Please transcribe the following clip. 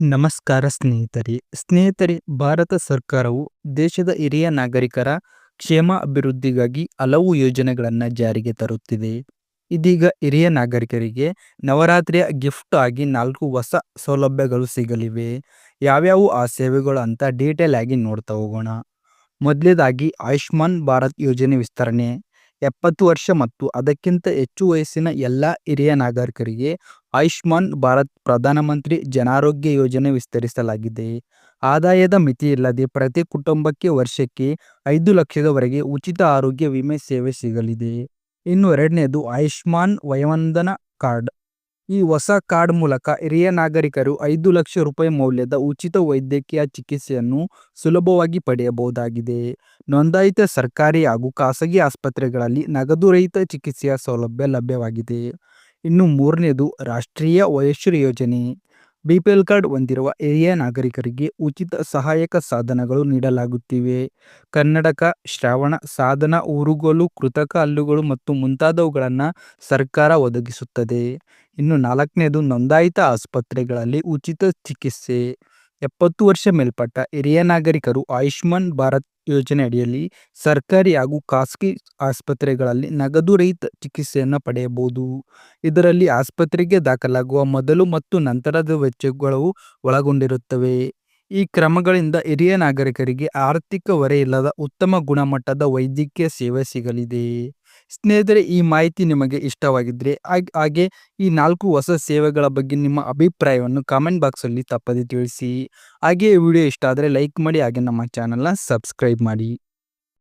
ನಮಸ್ಕಾರ ಸ್ನೇಹಿತರೆ. ಸ್ನೇಹಿತರೆ, ಭಾರತ ಸರ್ಕಾರವು ದೇಶದ ಹಿರಿಯ ನಾಗರಿಕರ ಕ್ಷೇಮ ಅಭಿವೃದ್ಧಿಗಾಗಿ ಹಲವು ಯೋಜನೆಗಳನ್ನು ಜಾರಿಗೆ ತರುತ್ತಿದೆ. ಇದೀಗ ಹಿರಿಯ ನಾಗರಿಕರಿಗೆ ನವರಾತ್ರಿಯ ಗಿಫ್ಟ್ ಆಗಿ ನಾಲ್ಕು ಹೊಸ ಸೌಲಭ್ಯಗಳು ಸಿಗಲಿವೆ. ಯಾವ್ಯಾವು ಆ ಸೇವೆಗಳು ಅಂತ ಡೀಟೇಲ್ ಆಗಿ ನೋಡ್ತಾ ಹೋಗೋಣ. ಮೊದಲೇದಾಗಿ ಆಯುಷ್ಮಾನ್ ಭಾರತ್ ಯೋಜನೆ ವಿಸ್ತರಣೆ. ಎಪ್ಪತ್ತು ವರ್ಷ ಮತ್ತು ಅದಕ್ಕಿಂತ ಹೆಚ್ಚು ವಯಸ್ಸಿನ ಎಲ್ಲ ಹಿರಿಯ ನಾಗರಿಕರಿಗೆ ಆಯುಷ್ಮಾನ್ ಭಾರತ್ ಪ್ರಧಾನಮಂತ್ರಿ ಜನಾರೋಗ್ಯ ಯೋಜನೆ ವಿಸ್ತರಿಸಲಾಗಿದೆ. ಆದಾಯದ ಮಿತಿಯಿಲ್ಲದೆ ಪ್ರತಿ ಕುಟುಂಬಕ್ಕೆ ವರ್ಷಕ್ಕೆ ಐದು ಲಕ್ಷದವರೆಗೆ ಉಚಿತ ಆರೋಗ್ಯ ವಿಮೆ ಸೇವೆ ಸಿಗಲಿದೆ. ಇನ್ನು ಎರಡನೇದು ಆಯುಷ್ಮಾನ್ ವಯೋವಂದನ ಕಾರ್ಡ್. ಈ ಹೊಸ ಕಾರ್ಡ್ ಮೂಲಕ ಹಿರಿಯ ನಾಗರಿಕರು ಐದು ಲಕ್ಷ ರೂಪಾಯಿ ಮೌಲ್ಯದ ಉಚಿತ ವೈದ್ಯಕೀಯ ಚಿಕಿತ್ಸೆಯನ್ನು ಸುಲಭವಾಗಿ ಪಡೆಯಬಹುದಾಗಿದೆ. ನೋಂದಾಯಿತ ಸರ್ಕಾರಿ ಹಾಗೂ ಖಾಸಗಿ ಆಸ್ಪತ್ರೆಗಳಲ್ಲಿ ನಗದು ರಹಿತ ಚಿಕಿತ್ಸೆಯ ಸೌಲಭ್ಯ ಲಭ್ಯವಾಗಿದೆ. ಇನ್ನು ಮೂರನೇದು ರಾಷ್ಟ್ರೀಯ ವಯಸ್ಸು ಯೋಜನೆ. ಬಿ ಪಿ ಎಲ್ ಕಾರ್ಡ್ ಹೊಂದಿರುವ ಹಿರಿಯ ನಾಗರಿಕರಿಗೆ ಉಚಿತ ಸಹಾಯಕ ಸಾಧನಗಳು ನೀಡಲಾಗುತ್ತಿವೆ. ಕನ್ನಡಕ, ಶ್ರವಣ, ಸಾಧನ, ಊರುಗೋಲು, ಕೃತಕ ಹಲ್ಲುಗಳು ಮತ್ತು ಮುಂತಾದವುಗಳನ್ನು ಸರ್ಕಾರ ಒದಗಿಸುತ್ತದೆ. ಇನ್ನು ನಾಲ್ಕನೇದು ನೋಂದಾಯಿತ ಆಸ್ಪತ್ರೆಗಳಲ್ಲಿ ಉಚಿತ ಚಿಕಿತ್ಸೆ. ಎಪ್ಪತ್ತು ವರ್ಷ ಮೇಲ್ಪಟ್ಟ ಹಿರಿಯ ನಾಗರಿಕರು ಆಯುಷ್ಮಾನ್ ಭಾರತ್ ಯೋಜನೆ ಅಡಿಯಲ್ಲಿ ಸರ್ಕಾರಿ ಹಾಗೂ ಖಾಸಗಿ ಆಸ್ಪತ್ರೆಗಳಲ್ಲಿ ನಗದು ರಹಿತ ಚಿಕಿತ್ಸೆಯನ್ನು ಪಡೆಯಬಹುದು. ಇದರಲ್ಲಿ ಆಸ್ಪತ್ರೆಗೆ ದಾಖಲಾಗುವ ಮೊದಲು ಮತ್ತು ನಂತರದ ವೆಚ್ಚಗಳು ಒಳಗೊಂಡಿರುತ್ತವೆ. ಈ ಕ್ರಮಗಳಿಂದ ಹಿರಿಯ ನಾಗರಿಕರಿಗೆ ಆರ್ಥಿಕ ಹೊರೆ ಇಲ್ಲದ ಉತ್ತಮ ಗುಣಮಟ್ಟದ ವೈದ್ಯಕೀಯ ಸೇವೆ ಸಿಗಲಿದೆ. ಸ್ನೇಹಿತರೆ, ಈ ಮಾಹಿತಿ ನಿಮಗೆ ಇಷ್ಟವಾಗಿದ್ದರೆ ಹಾಗೆ ಈ ನಾಲ್ಕು ಹೊಸ ಸೇವೆಗಳ ಬಗ್ಗೆ ನಿಮ್ಮ ಅಭಿಪ್ರಾಯವನ್ನು ಕಾಮೆಂಟ್ ಬಾಕ್ಸಲ್ಲಿ ತಪ್ಪದೆ ತಿಳಿಸಿ. ಹಾಗೆ ವಿಡಿಯೋ ಇಷ್ಟ ಆದರೆ ಲೈಕ್ ಮಾಡಿ, ಹಾಗೆ ನಮ್ಮ ಚಾನಲ್ನ ಸಬ್ಸ್ಕ್ರೈಬ್ ಮಾಡಿ.